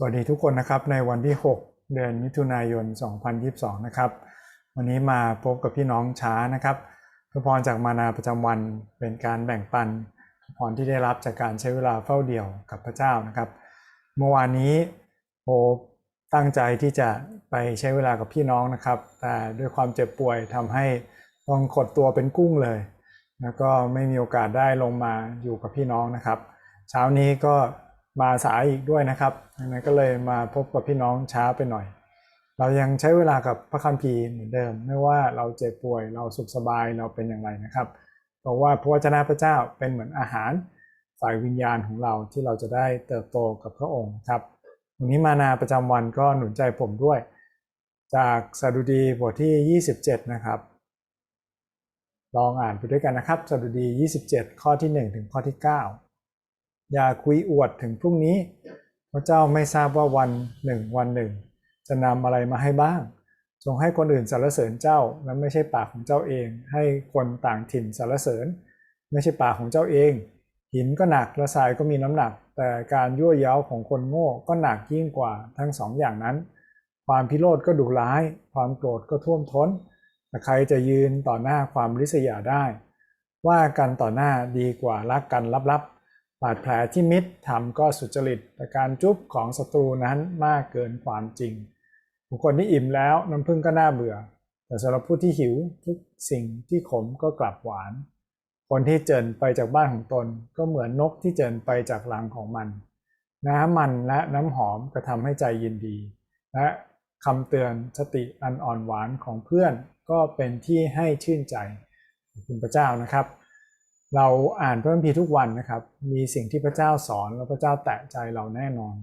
สวัสดีทุกคนนะครับในวันที่ 6 เดือนมิถุนายน 2022 นะครับ วันนี้มาพบกับพี่น้องช้านะครับพระพรจากมานาประจำวันเป็นการแบ่งปันพระพรที่ได้รับจากการใช้เวลาเฝ้าเดี่ยวกับพระเจ้านะครับ เมื่อวานนี้โอตั้งใจที่จะไปใช้เวลากับพี่น้องนะครับ แต่ด้วยความเจ็บป่วยทำให้ต้องขดตัวเป็นกุ้งเลย แล้วก็ไม่มีโอกาสได้ลงมาอยู่กับพี่น้องนะครับ เช้านี้ก็ มาสายอีกด้วยนะครับดังนั้นก็เลยมาพบกับพี่น้องช้าไปหน่อย เรายังใช้เวลากับพระคัมภีร์เหมือนเดิม ไม่ว่าเราเจ็บป่วยเราสุขสบายเราเป็นอย่างไรนะครับ เพราะว่าพระวจนะพระเจ้าเป็นเหมือนอาหารฝ่ายวิญญาณของเราที่เราจะได้เติบโตกับพระองค์ครับวันนี้มานาประจำวันก็หนุนใจผมด้วย จากสดุดีบทที่ 27 นะครับ ลองอ่านไปด้วยกันนะครับสดุดี 27 ข้อที่ 1 ถึงข้อที่ 9 อย่าคุยอวดถึงพรุ่งนี้ พระเจ้าไม่ทราบว่าวันหนึ่งวันหนึ่ง จะนำอะไรมาให้บ้าง จงให้คนอื่นสรรเสริญเจ้าและไม่ใช่ปากของเจ้าเอง ให้คนต่างถิ่นสรรเสริญ ไม่ใช่ปากของเจ้าเอง หินก็หนักและทรายก็มีน้ำหนัก แต่การยั่วเย้าของคนโง่ก็หนักยิ่งกว่าทั้งสองอย่างนั้น ความพิโรธก็ดุร้าย ความโกรธก็ท่วมท้นแต่ใครจะยืนต่อหน้าความริษยาได้ ว่ากันต่อหน้าดีกว่ารักกันลับๆ บาดแผลที่มิตรทำก็สุจริตแต่การจุบของศัตรูนั้นมากเกินความจริง บุคคลที่อิ่มแล้วน้ำพึ่งก็น่าเบื่อ แต่สำหรับผู้ที่หิวทุกสิ่งที่ขมก็กลับหวาน คนที่เจินไปจากบ้านของตน ก็เหมือนนกที่เจินไปจากรังของมัน น้ำมันและน้ำหอมกระทำให้ใจยินดี และคำเตือนสติอันอ่อนหวานของเพื่อนก็เป็นที่ให้ชื่นใจขอบคุณพระเจ้านะครับ เราอ่านพระคัมภีร์ทุกวันนะครับ มีสิ่งที่พระเจ้าสอนแล้วพระเจ้าแตะใจเราแน่นอน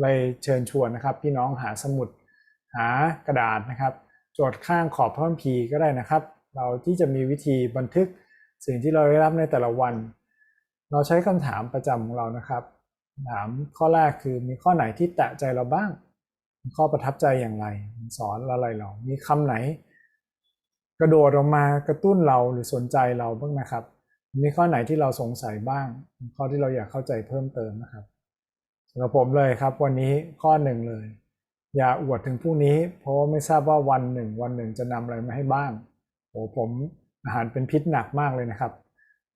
เลยเชิญชวนนะครับ พี่น้องหาสมุด หากระดาษนะครับ จดข้างขอบพระคัมภีร์ก็ได้นะครับ เราที่จะมีวิธีบันทึกสิ่งที่เราได้รับในแต่ละวัน เราใช้คำถามประจำของเรานะครับ ถามข้อแรกคือมีข้อไหนที่แตะใจเราบ้างมีข้อประทับใจอย่างไร สอนอะไรเรา มีคำไหน กระโดดออกมากระตุ้นเราหรือสนใจเราบ้างนะครับ มีข้อไหนที่เราสงสัยบ้าง ข้อที่เราอยากเข้าใจเพิ่มเติมนะครับสำหรับผมเลยครับ วันนี้ข้อหนึ่งเลย อย่าอวดถึงพรุ่งนี้ เพราะาไม่ทราบว่าวันหนึ่ง วันหนึ่งจะนำอะไรมาให้บ้างโอ้ผมอาหารเป็นพิษหนักมากเลยนะครับ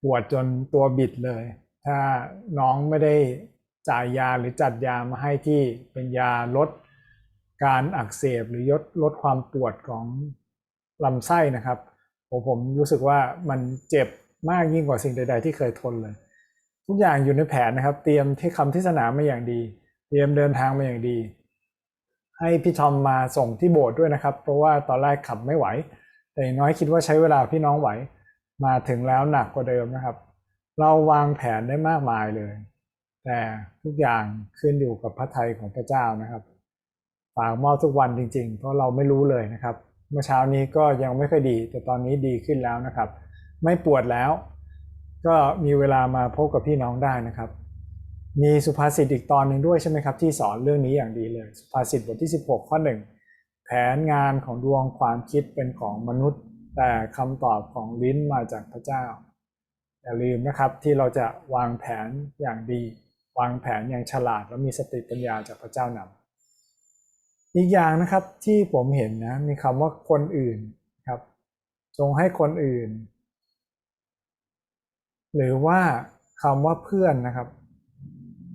ปวดจนตัวบิดเลย ถ้าน้องไม่ได้จ่ายยาหรือจัดยามาให้ที่เป็นยาลดการอักเสบหรือลดลดความปวดของลำไส้นะครับผมผมรู้สึกว่ามันเจ็บ มากยิ่งกว่าสิ่งใด ๆ ที่เคยทนเลย ทุกอย่างอยู่ในแผนนะครับ เตรียมที่คำที่สนามมาอย่างดี เตรียมเดินทางมาอย่างดี ให้พี่ทอมมาส่งที่โบสถ์ด้วยนะครับ เพราะว่าตอนแรกขับไม่ไหว แต่น้อยคิดว่าใช้เวลาพี่น้องไหว มาถึงแล้วหนักกว่าเดิมนะครับ เราวางแผนได้มากมายเลย แต่ทุกอย่างขึ้นอยู่กับพระทัยของพระเจ้านะครับฝากมอบทุกวันจริง ๆ เพราะเราไม่รู้เลยนะครับ เมื่อเช้านี้ก็ยังไม่ค่อยดี แต่ตอนนี้ดีขึ้นแล้วนะครับ ไม่ปวดแล้ว ก็มีเวลามาพบกับพี่น้องได้นะครับ มีสุภาษิตอีกตอนหนึ่งด้วยใช่ไหมครับ ที่สอนเรื่องนี้อย่างดีเลย สุภาษิตบทที่ 16 ข้อ1แผนงานของดวงความคิดเป็นของมนุษย์ แต่คำตอบของลิ้นมาจากพระเจ้าอย่าลืมนะครับที่เราจะวางแผนอย่างดี วางแผนอย่างฉลาดและมีสติปัญญาจากพระเจ้านำอีกอย่างนะครับที่ผมเห็นนะมีคำว่าคนอื่นครับ จงให้คนอื่น หรือว่าคำว่าเพื่อนนะครับ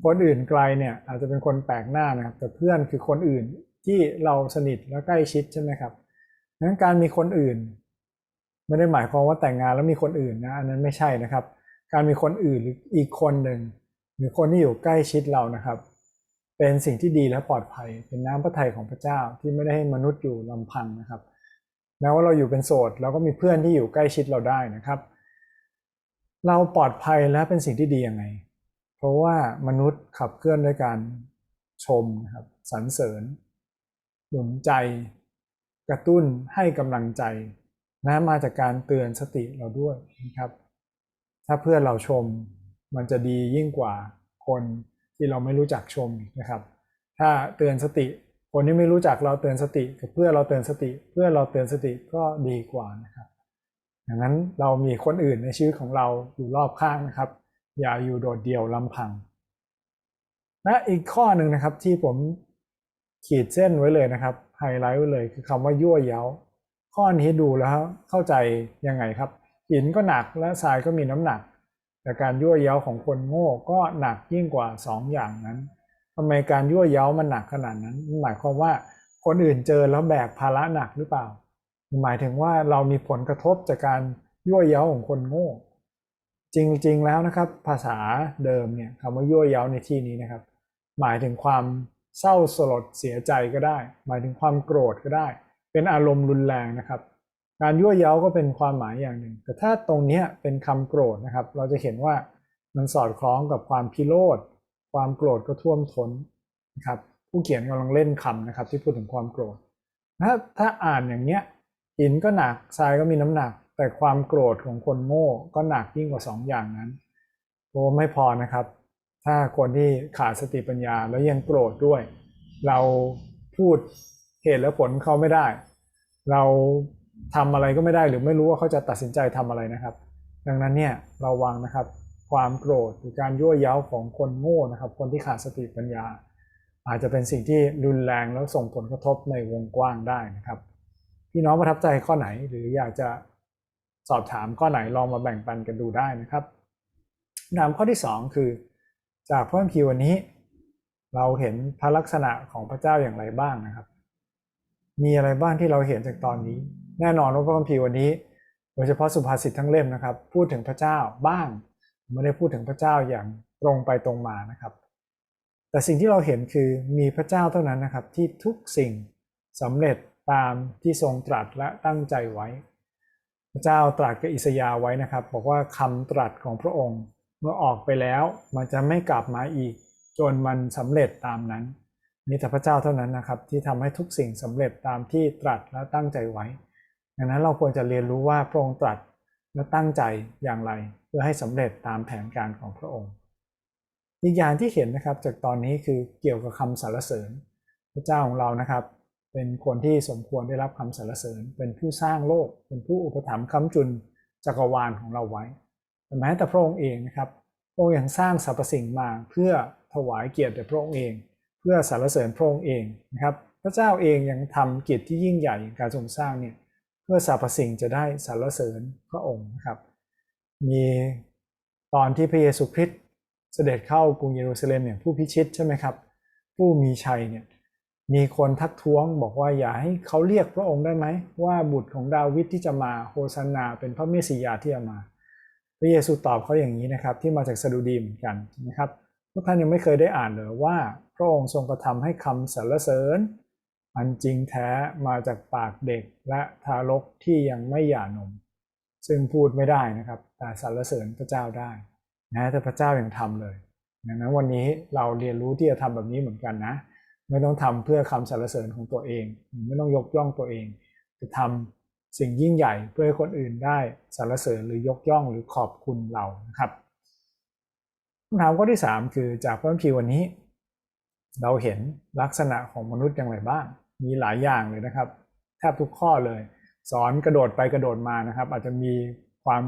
คนอื่นไกลเนี่ยอาจจะเป็นคนแปลกหน้านะครับ แต่เพื่อนคือคนอื่นที่เราสนิทและใกล้ชิดใช่ไหมครับงนั้นการมีคนอื่น ไม่ได้หมายความว่าแต่งงานแล้วมีคนอื่นนะอันนั้นไม่ใช่นะครับ การมีคนอื่นหรืออีกคนหนึ่งหรือคนที่อยู่ใกล้ชิดเรานะครับ เป็นสิ่งที่ดีและปลอดภัย เป็นน้ำพระทัยของพระเจ้าที่ไม่ได้ให้มนุษย์อยู่ลำพังนะครับแม้ว่าเราอยู่เป็นโสดเราก็มีเพื่อนที่อยู่ใกล้ชิดเราได้นะครับ เราปลอดภัยและเป็นสิ่งที่ดียังไง เพราะว่ามนุษย์ขับเคลื่อนด้วยการชมครับสรรเสริญหนุนใจ กระตุ้นให้กำลังใจนะมาจากการเตือนสติเราด้วยนะครับ ถ้าเพื่อนเราชมมันจะดียิ่งกว่าคนที่เราไม่รู้จักชมนะครับ ถ้าเตือนสติ คนที่ไม่รู้จักเราเตือนสติกับเพื่อเราเตือนสติ เพื่อเราเตือนสติก็ดีกว่านะครับ ดังนั้นเรามีคนอื่นในชีวิตของเราอยู่รอบข้างนะครับ อย่าอยู่โดดเดี่ยวลำพัง และอีกข้อหนึ่งนะครับที่ผมขีดเส้นไว้เลยนะครับไฮไลท์ไว้เลยคือคำว่ายั่วเย้า ข้อนี้ดูแล้วเข้าใจยังไงครับ หินก็หนักและทรายก็มีน้ำหนัก แต่การยั่วเย้าของคนโง่ก็หนักยิ่งกว่าสองอย่างนั้นทำไมการยั่วเย้ามันหนักขนาดนั้นหมายความว่าคนอื่นเจอแล้วแบกภาระหนักหรือเปล่า หมายถึงว่าเรามีผลกระทบจากการยั่วเย้าของคนโง่ จริงๆแล้วนะครับ ภาษาเดิมเนี่ยคำว่ายั่วเย้าในที่นี้นะครับ หมายถึงความเศร้าสลดเสียใจก็ได้ หมายถึงความโกรธก็ได้ เป็นอารมณ์รุนแรงนะครับ การยั่วเย้าก็เป็นความหมายอย่างหนึ่ง แต่ถ้าตรงนี้เป็นคำโกรธนะครับ เราจะเห็นว่ามันสอดคล้องกับความพิโรธความโกรธก็ท่วมท้นนะครับ ผู้เขียนกำลังเล่นคำนะครับ ที่พูดถึงความโกรธถ้าถ้าอ่านอย่างเนี้ย หินก็หนักทรายก็มีน้ำหนัก แต่ความโกรธของคนโง่ก็หนักยิ่งกว่าสองอย่างนั้นโอ้ไม่พอนะครับ ถ้าคนที่ขาดสติปัญญาแล้วยังโกรธด้วย เราพูดเหตุและผลเขาไม่ได้ เราทำอะไรก็ไม่ได้หรือไม่รู้ว่าเขาจะตัดสินใจทำอะไรนะครับ ดังนั้นเนี่ยระวังนะครับ ความโกรธหรือการยั่วย้าของคนโง่นะครับ คนที่ขาดสติปัญญา อาจจะเป็นสิ่งที่รุนแรงแล้วส่งผลกระทบในวงกว้างได้นะครับ พี่น้องประทับใจข้อไหน หรืออยากจะสอบถามข้อไหนลองมาแบ่งปันกันดูได้นะครับคำถามข้อที่ 2 คือ จากพระคัมภีร์วันนี้ เราเห็นพระลักษณะของพระเจ้าอย่างไรบ้างนะครับ มีอะไรบ้างที่เราเห็นจากตอนนี้ แน่นอนว่าพระคัมภีร์วันนี้ โดยเฉพาะสุภาษิตทั้งเล่มนะครับ พูดถึงพระเจ้าบ้างไม่ได้พูดถึงพระเจ้าอย่างตรงไปตรงมานะครับ แต่สิ่งที่เราเห็นคือมีพระเจ้าเท่านั้นนะครับที่ทุกสิ่งสำเร็จ ตามที่ทรงตรัสและตั้งใจไว้ พระเจ้าตรัสกับอิสยาไว้นะครับ บอกว่าคำตรัสของพระองค์เมื่อออกไปแล้วมันจะไม่กลับมาอีก จนมันสำเร็จตามนั้นมีแต่พระเจ้าเท่านั้นนะครับที่ทำให้ทุกสิ่งสำเร็จตามที่ตรัสและตั้งใจไว้ ดังนั้นเราควรจะเรียนรู้ว่าพระองค์ตรัสและตั้งใจอย่างไร เพื่อให้สำเร็จตามแผนการของพระองค์ อีกอย่างที่เห็นนะครับจากตอนนี้คือเกี่ยวกับคำสรรเสริญ พระเจ้าของเรานะครับ เป็นคนที่สมควรได้รับคำสรรเสริญ เป็นผู้สร้างโลก เป็นผู้อุปถัมภ์ค้ำจุนจักรวาลของเราไว้แต่แม้แต่พระองค์เองนะครับพระองค์ยังสร้างสรรพสิ่งมาเพื่อถวายเกียรติแด่พระองค์เอง เพื่อสรรเสริญพระองค์เองนะครับ พระเจ้าเองยังทำกิจที่ยิ่งใหญ่การทรงสร้างเนี่ยเพื่อสรรพสิ่งจะได้สรรเสริญพระองค์นะครับ มีตอนที่พระเยซูคริสต์เสด็จเข้ากรุงเยรูซาเล็มอย่างผู้พิชิตใช่ไหมครับ ผู้มีชัยเนี่ย มีคนทักท้วงบอกว่าอย่าให้เขาเรียกพระองค์ได้ไหม ว่าบุตรของดาวิดที่จะมาโฮซานาเป็นพระเมสสิยาที่จะมาพระเยซูตอบเขาอย่างนี้นะครับ ที่มาจากสดุดีเหมือนกันนะครับพวกท่านยังไม่เคยได้อ่านเลยว่า พระองค์ทรงกระทำให้คำสรรเสริญ อันจริงแท้มาจากปากเด็กและทารกที่ยังไม่หย่านม ซึ่งพูดไม่ได้นะครับ แต่สรรเสริญพระเจ้าได้นะแต่พระเจ้ายัางทำเลยดังนั้นวันนี้เราเรียนรู้ที่จะทำแบบนี้เหมือนกันนะ ไม่ต้องทำเพื่อคำสรรเสริญของตัวเอง ไม่ต้องยกย่องตัวเองจะทำสิ่งยิ่งใหญ่เพื่อให้คนอื่นได้สรรเสริญหรือยกย่องหรือขอบคุณเรานะครับคำถามข้อที่ 3 คือจากพระคัมภีร์วันนี้ เราเห็นลักษณะของมนุษย์อย่างไรบ้าง มีหลายอย่างเลยนะครับแทบทุกข้อเลย สอนกระโดดไปกระโดดมานะครับ อาจจะมีความ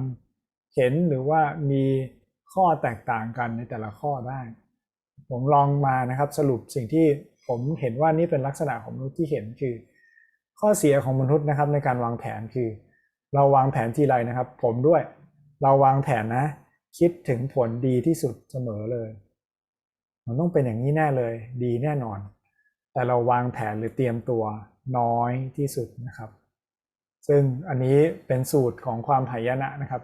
เห็นหรือว่ามีข้อแตกต่างกันในแต่ละข้อได้ ผมลองมานะครับสรุปสิ่งที่ ผมเห็นว่านี่เป็นลักษณะของมนุษย์ที่เห็นคือ ข้อเสียของมนุษย์นะครับในการวางแผนคือ เราวางแผนทีไรนะครับ ผมด้วยเราวางแผนนะ คิดถึงผลดีที่สุดเสมอเลย มันต้องเป็นอย่างนี้แน่เลย ดีแน่นอน แต่เราวางแผนหรือเตรียมตัวน้อยที่สุดนะครับ ซึ่งอันนี้เป็นสูตรของความหายนะนะครับ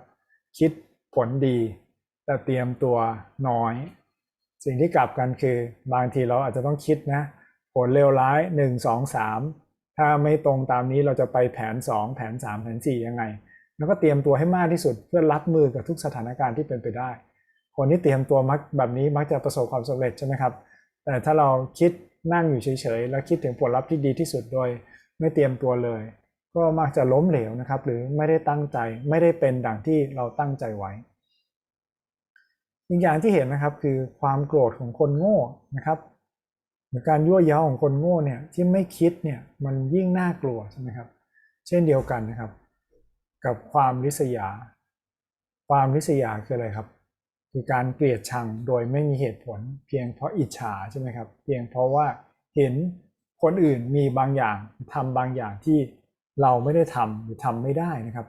คิดผลดี แต่เตรียมตัวน้อย สิ่งที่กลับกันคือบางทีเราอาจจะต้องคิดนะผลเลวร้าย 1 2 3 ถ้าไม่ตรงตามนี้เราจะไปแผน 2 แผน 3 แผน 4 ยังไง แล้วก็เตรียมตัวให้มากที่สุดเพื่อรับมือกับทุกสถานการณ์ที่เป็นไปได้ คนที่เตรียมตัวมักแบบนี้มักจะประสบความสำเร็จใช่ไหมครับ แต่ถ้าเราคิดนั่งอยู่เฉยๆ แล้วคิดถึงผลลัพธ์ที่ดีที่สุดโดย ไม่เตรียมตัวเลย ก็มักจะล้มเหลวนะครับ หรือไม่ได้ตั้งใจไม่ได้เป็นดังที่เราตั้งใจไว้ อีกอย่างที่เห็นนะครับคือความโกรธของคนโง่นะครับการยั่วย้าของคนโง่เนี่ยที่ไม่คิดเนี่ยมันยิ่งน่ากลัวใช่ไหมครับ เช่นเดียวกันนะครับ กับความริษยา ความริษยาคืออะไรครับ คือการเกลียดชังโดยไม่มีเหตุผล เพียงเพราะอิจฉาใช่ไหมครับ เพียงเพราะว่าเห็นคนอื่นมีบางอย่างทำบางอย่างที่เราไม่ได้ทำหรือทำไม่ได้นะครับ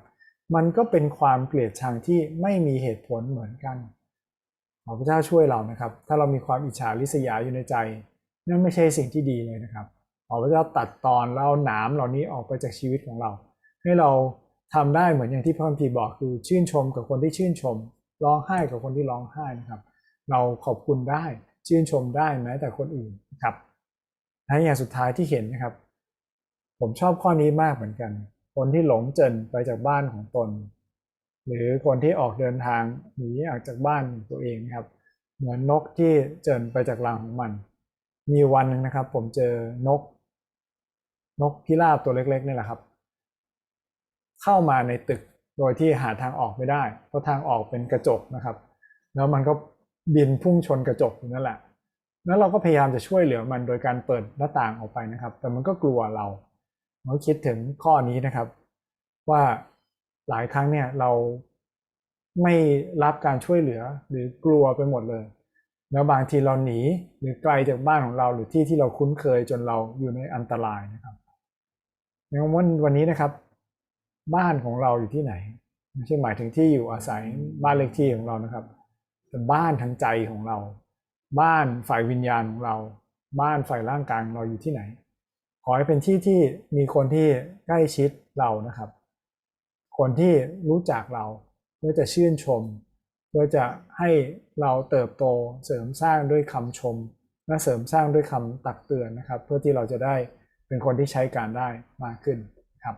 มันก็เป็นความเกลียดชังที่ไม่มีเหตุผลเหมือนกัน ขอพระเจ้าช่วยเรานะครับ ถ้าเรามีความอิจฉาริษยาอยู่ในใจนั่นไม่ใช่สิ่งที่ดีเลยนะครับขอพระเจ้าตัดตอนแล้วเอาหนามเหล่านี้ออกไปจากชีวิตของเรา ให้เราทำได้เหมือนอย่างที่พระคัมภีร์บอกคือชื่นชมกับคนที่ชื่นชม ร้องไห้กับคนที่ร้องไห้นะครับ เราขอบคุณได้ชื่นชมได้แม้แต่คนอื่นนะครับและอย่างสุดท้ายที่เห็นนะครับ ผมชอบข้อนี้มากเหมือนกัน คนที่หลงเจินไปจากบ้านของตน หรือคนที่ออกเดินทางหนีออกจากบ้านตัวเองครับ เหมือนนกที่เจินไปจากรังของมัน มีวันหนึ่งนะครับ ผมเจอนก นกพิราบตัวเล็กๆนี่แหละครับ เข้ามาในตึกโดยที่หาทางออกไม่ได้ เพราะทางออกเป็นกระจกนะครับ แล้วมันก็บินพุ่งชนกระจกอยู่นั่นแหละแล้วเราก็พยายามจะช่วยเหลือมันโดยการเปิดหน้าต่างออกไปนะครับ แต่มันก็กลัวเราเราคิดถึงข้อนี้นะครับ ว่า หลายครั้งเนี่ยเราไม่รับการช่วยเหลือหรือกลัวไปหมดเลย แล้วบางทีเราหนีหรือไกลจากบ้านของเราหรือที่ที่เราคุ้นเคยจนเราอยู่ในอันตรายนะครับในวันวันนี้นะครับ บ้านของเราอยู่ที่ไหนไม่ใช่หมายถึงที่อยู่อาศัยบ้านเลขที่ของเรานะครับแต่บ้านทางใจของเรา บ้านฝ่ายวิญญาณของเรา บ้านฝ่ายร่างกายของเราอยู่ที่ไหน ขอให้เป็นที่ที่มีคนที่ใกล้ชิดเรานะครับ คนที่รู้จักเราเพื่อจะชื่นชม เพื่อจะให้เราเติบโตเสริมสร้างด้วยคำชม และเสริมสร้างด้วยคำตักเตือนนะครับ เพื่อที่เราจะได้เป็นคนที่ใช้การได้มากขึ้นครับ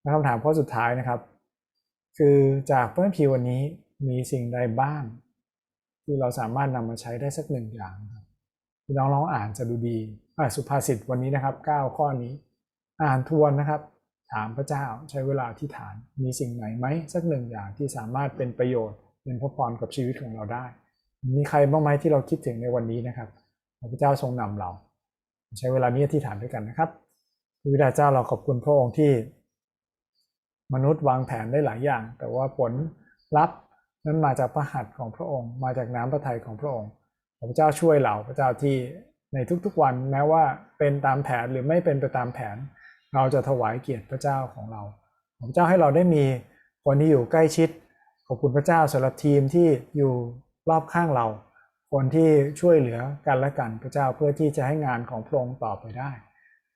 และคำถามข้อสุดท้ายนะครับ คือจากเพระคัมภีร์วันนี้มีสิ่งใดบ้าง ที่เราสามารถนำมาใช้ได้สักหนึ่งอย่างครับพี่น้องลองอ่านจะดูดีอะสุภาษิตวันนี้นะครับ 9 ข้อนี้ อ่านทวนนะครับ ถามพระเจ้าใช้เวลาที่ฐานมีสิ่งไหนไหมสักหนึ่งอย่างที่สามารถเป็นประโยชน์ เป็นพระพรกับชีวิตของเราได้ มีใครบ้างไหมที่เราคิดถึงในวันนี้นะครับพระเจ้าทรงนำเรา ใช้เวลานี้ที่ฐานด้วยกันนะครับพระบิดาเจ้าเราขอบคุณพระองค์ที่ มนุษย์วางแผนได้หลายอย่าง แต่ว่าผลลัพธ์นั้นมาจากพระหัตถ์ของพระองค์ มาจากน้ำพระทัยของพระองค์พระเจ้าช่วยเราพระเจ้าที่ในทุกๆวันแม้ว่าเป็นตามแผนหรือไม่เป็นไปตามแผน เราจะถวายเกียรติพระเจ้าของเรา พระเจ้าให้เราได้มีคนที่อยู่ใกล้ชิด ขอบคุณพระเจ้าสำหรับทีมที่อยู่รอบข้างเรา คนที่ช่วยเหลือกันและกันพระเจ้าเพื่อที่จะให้งานของพระองค์ต่อไปได้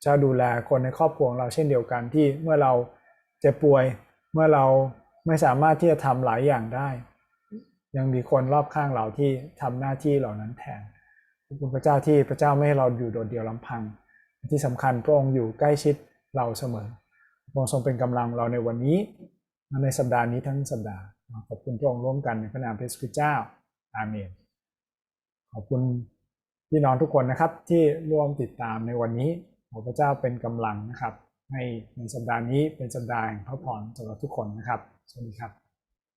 เจ้าดูแลคนในครอบครัวของเราเช่นเดียวกันที่เมื่อเราเจ็บป่วยเมื่อเราไม่สามารถที่จะทำหลายอย่างได้ ยังมีคนรอบข้างเราที่ทำหน้าที่เหล่านั้นแทนขอบคุณพระเจ้าที่พระเจ้าไม่ให้เราอยู่โดดเดี่ยวลำพัง ที่สำคัญพระองค์อยู่ใกล้ชิด เราเสมอพระองค์ทรงเป็นกำลังเราในวันนี้และในสัปดาห์นี้ทั้งสัปดาห์ขอบคุณพระองค์ร่วมกันในพระนามพระสุเจ้าอาเมนขอบคุณพี่น้องทุกคนนะครับที่ร่วมติดตามในวันนี้ขอพระเจ้าเป็นกำลังนะครับ ให้ในสัปดาห์นี้เป็นสัปดาห์แห่งพระพรสำหรับทุกคนนะครับสวัสดีครับ